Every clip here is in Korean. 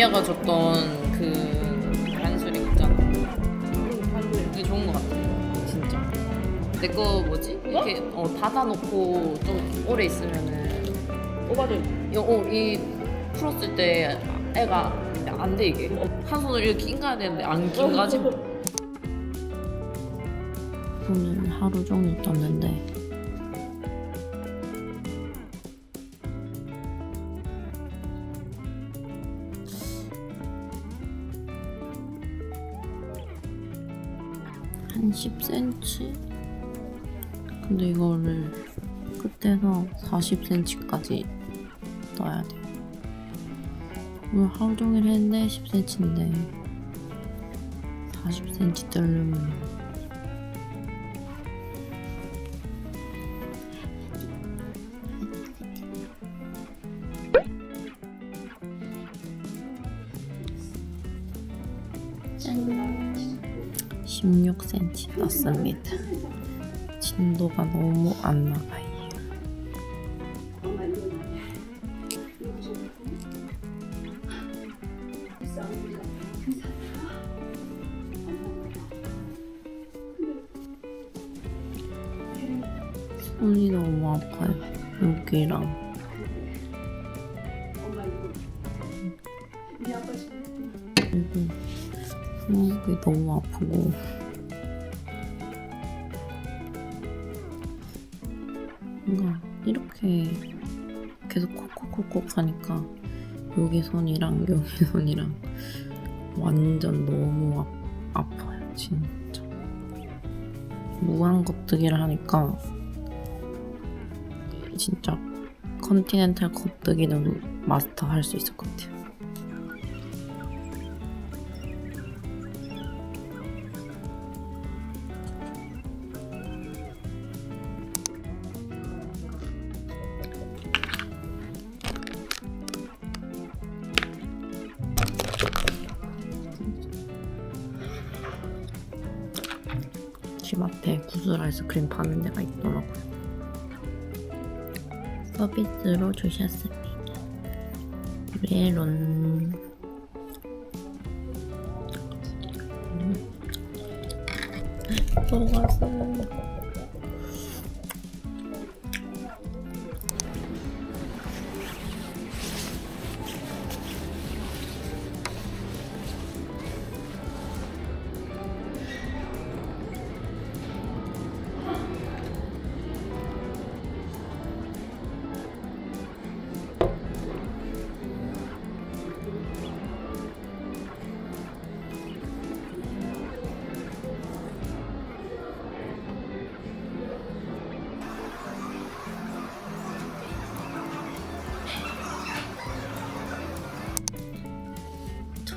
언니가 줬던 그 반수리 있잖아. 그게 좋은 것 같아. 진짜. 내 거 뭐지? 이렇게 어, 닫아놓고 좀 오래 있으면은 오바들 이, 어, 이 풀었을 때 애가 안 돼 이게. 한 손으로 이렇게 낑가야 되는데 안 낑가지. 오늘 하루 종일 떴는데 한 10cm? 근데 이거를 끝에서 40cm까지 떠야 돼. 오늘 하루 종일 했는데 10cm인데 40cm 뜨려면 16cm 떴습니다. 진도가 너무 안 나가요. 손이 너무 아파요. 여기랑 그리고 손목이 너무 아프고 뭔가 이렇게 계속 콕콕콕콕 하니까 여기 손이랑 여기 손이랑 완전 너무 아, 아파요 진짜. 무한 겉뜨기를 하니까 진짜 컨티넨탈 겉뜨기는 마스터 할 수 있을 것 같아요 집 앞에 구슬 아이스크림 파는 데가 있더라고요. 서비스로 주셨습니다. 메론. 녹았어.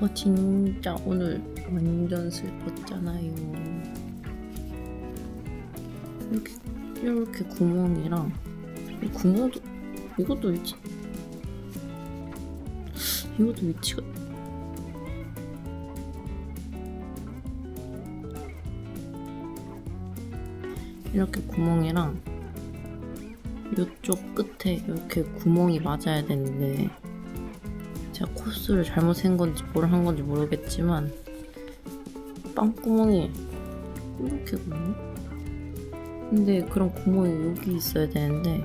저 진짜 오늘 완전 슬펐잖아요. 이렇게 이렇게 구멍이랑 이 구멍도 이것도 위치 이것도 위치가 이렇게 구멍이랑 이쪽 끝에 이렇게 구멍이 맞아야 되는데 제가 코스를 잘못 센 건지 뭘 한 건지 모르겠지만 빵구멍이 이렇게거든요. 근데 그런 구멍이 여기 있어야 되는데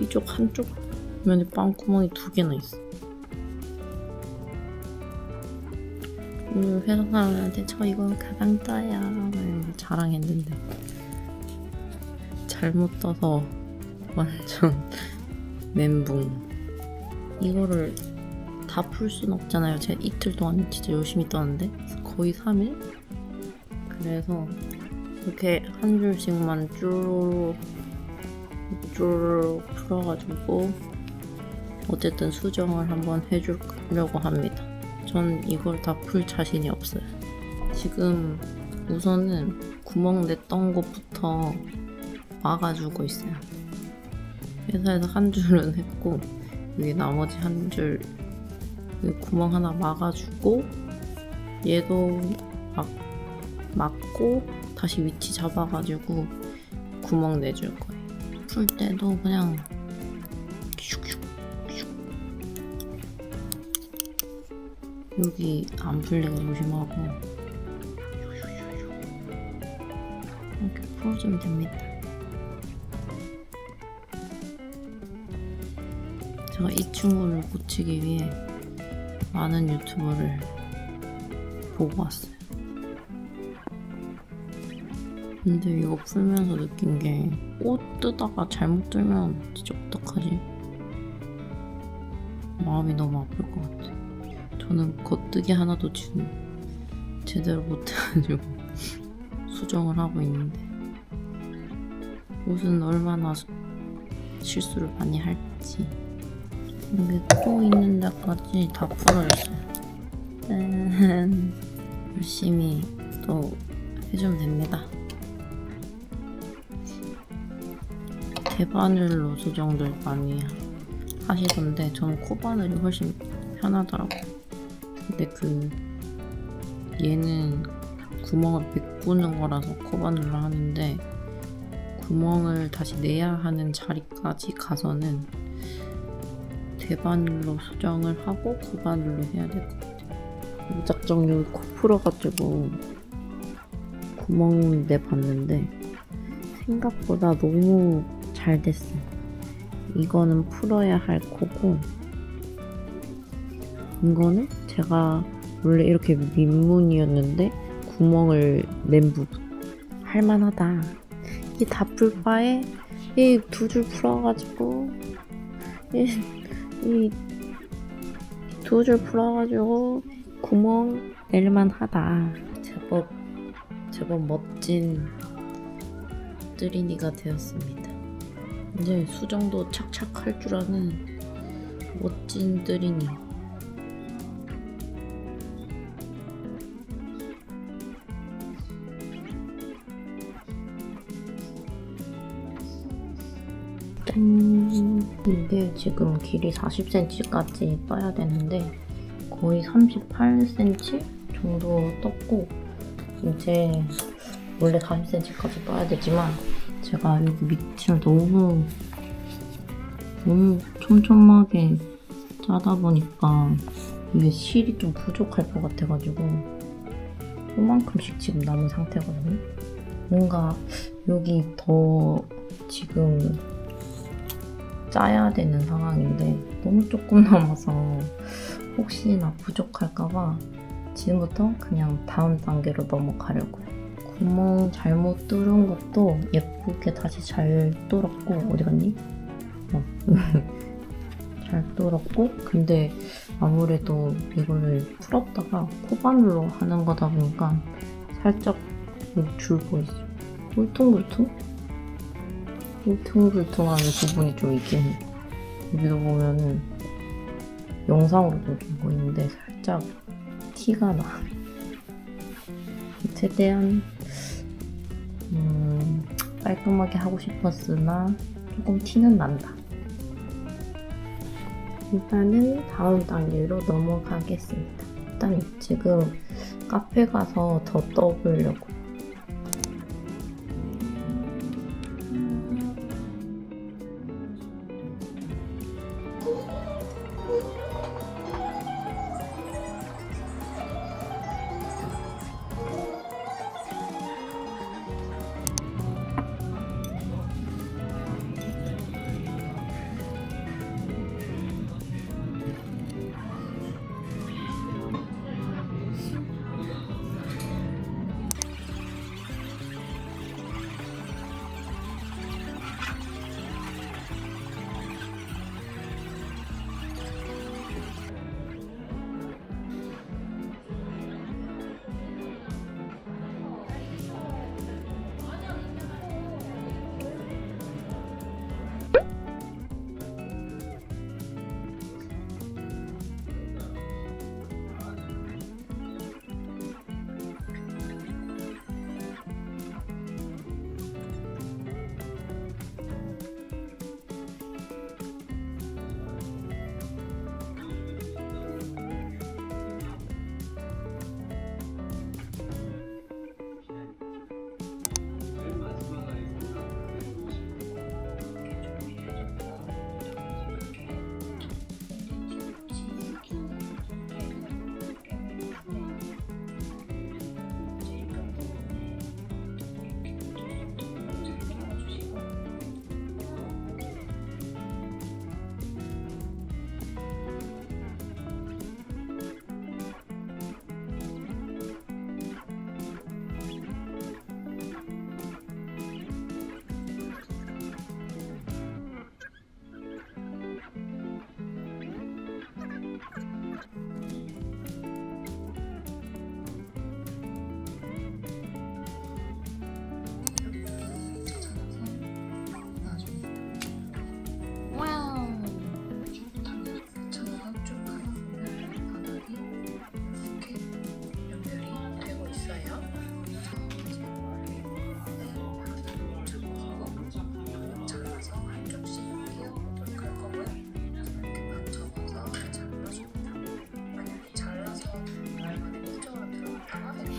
이쪽 한쪽 면에 빵구멍이 두 개나 있어. 오늘 회사 사람한테 저 이거 가방 떠요 자랑했는데 잘못 떠서 완전 멘붕. 이거를 다풀순 없잖아요. 제가 이틀 동안 진짜 열심히 떴는데 거의 3일? 그래서 이렇게 한 줄씩만 쭈르륵 쭈르륵 풀어가지고 어쨌든 수정을 한번 해주려고 합니다. 전 이걸 다 풀 자신이 없어요. 지금 우선은 구멍 냈던 곳부터 막아주고 있어요. 회사에서 한 줄은 했고 여기 나머지 한줄 그 구멍 하나 막아주고 얘도 막 막고 다시 위치 잡아가지고 구멍 내줄 거예요. 풀 때도 그냥 여기 안 풀리게 조심하고 이렇게 풀어주면 됩니다. 제가 이 친구를 고치기 위해 많은 유튜브를 보고 왔어요. 근데 이거 풀면서 느낀 게옷 뜨다가 잘못 들면 진짜 어떡하지? 마음이 너무 아플 것 같아. 저는 겉뜨기 하나도 지금 제대로 못해가지고 수정을 하고 있는데 옷은 얼마나 수- 실수를 많이 할지 근데 코 있는 데까지 다 풀어졌어요. 짠. 열심히 또 해주면 됩니다. 대바늘로 수정들 많이 하시던데 저는 코바늘이 훨씬 편하더라고요. 근데 그 얘는 구멍을 메꾸는 거라서 코바늘로 하는데 구멍을 다시 내야 하는 자리까지 가서는 대바늘로 수정을 하고 코바늘로 해야 될 것 같아요. 무작정 여기 코 풀어가지고 구멍 내봤는데 생각보다 너무 잘 됐어요. 이거는 풀어야 할 코고 이거는 제가 원래 이렇게 민문이었는데 구멍을 낸 부분 할만하다. 이 다풀 바에 이 두 줄 풀어가지고 이 두 줄 풀어가지고 구멍 낼만 하다. 제법 제법 멋진 뜨리니가 되었습니다. 이제 수정도 착착 할 줄 아는 멋진 뜨리니. 짠. 이게 지금 길이 40cm까지 떠야 되는데 거의 38cm 정도 떴고 이제 원래 40cm까지 떠야 되지만 제가 여기 밑을 너무 너무 촘촘하게 짜다 보니까 이게 실이 좀 부족할 것 같아가지고 요만큼씩 지금 남은 상태거든요. 뭔가 여기 더 지금 짜야 되는 상황인데 너무 조금 남아서 혹시나 부족할까봐 지금부터 그냥 다음 단계로 넘어가려고요. 구멍 잘못 뚫은 것도 예쁘게 다시 잘 뚫었고 어디 갔니? 어. 잘 뚫었고 근데 아무래도 이거를 풀었다가 코바늘로 하는 거다 보니까 살짝 줄 보이죠? 울퉁불퉁? 울퉁불퉁한 부분이 좀 있긴 해요. 여기도 보면은 영상으로도 좀 보이는데 살짝 티가 나. 최대한 음, 깔끔하게 하고 싶었으나 조금 티는 난다. 일단은 다음 단계로 넘어가겠습니다. 일단 지금 카페 가서 더 떠보려고.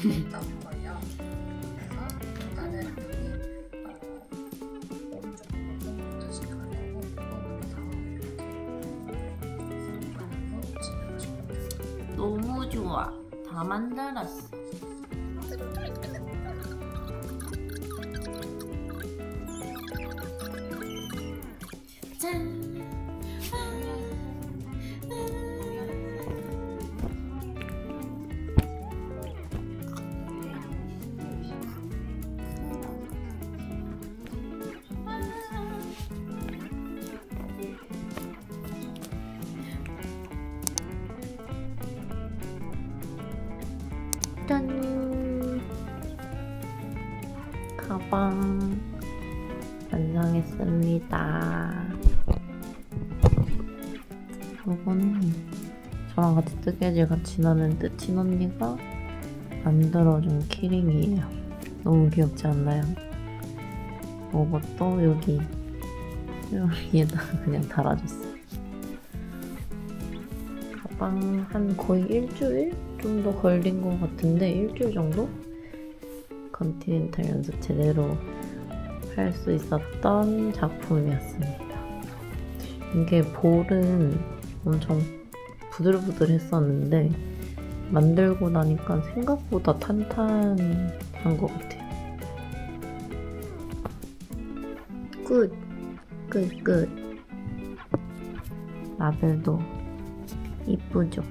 나올 거예요. 그래서 일단은 여기 어. 너무 좋아. 다 만들었어. 짠. 짠. 가방 완성했습니다. 요거는 저랑 같이 뜨개질 같이 나는 뜨친 언니가 만들어준 키링이에요. 너무 귀엽지 않나요? 이것도 여기 여기에다가 그냥 달아줬어요. 가방 한 거의 일주일 정도 걸린 것 같은데 일주일 정도? 컨티넨탈 연습 제대로 할 수 있었던 작품이었습니다. 이게 볼은 엄청 부들부들했었는데 만들고 나니까 생각보다 탄탄한 것 같아요. 끝! 끝, 끝. 라벨도 이쁘죠?